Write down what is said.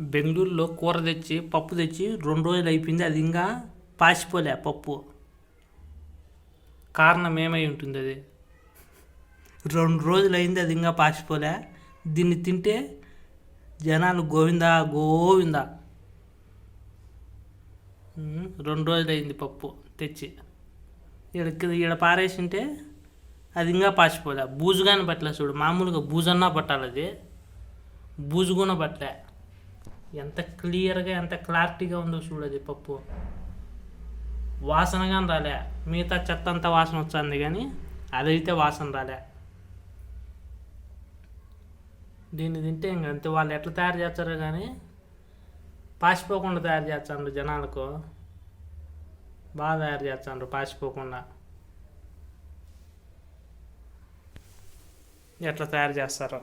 బెంగళూరులో కూర తెచ్చి పప్పు తెచ్చి రెండు రోజులు అయిపోయింది. అది ఇంకా పాసిపోలే పప్పు. కారణం ఏమై ఉంటుంది అది? రెండు రోజులు అయింది అది ఇంకా పాసిపోలే. దీన్ని తింటే జనాలు గోవిందా గోవిందా? రెండు రోజులు అయింది పప్పు తెచ్చి. ఈడ ఈడ పారేసింటే అది ఇంకా పాసిపోలే. బూజుగానే పట్టలే చూడు. మామూలుగా బూజన్నా పట్టాలి అది. బూజు కూడా పట్టలే. ఎంత క్లియర్గా ఎంత క్లారిటీగా ఉందో చూడు అది పప్పు. వాసనగా రాలే. మిగతా చెత్త అంతా వాసన వచ్చింది కానీ అదైతే వాసన రాలే. దీన్ని తింటే ఇంక అంతే. వాళ్ళు ఎట్లా తయారు చేస్తారో కానీ పాసిపోకుండా తయారు చేస్తాను జనాలకు. బాగా తయారు చేస్తాండ్రు పాసిపోకుండా. ఎట్లా తయారు చేస్తారో.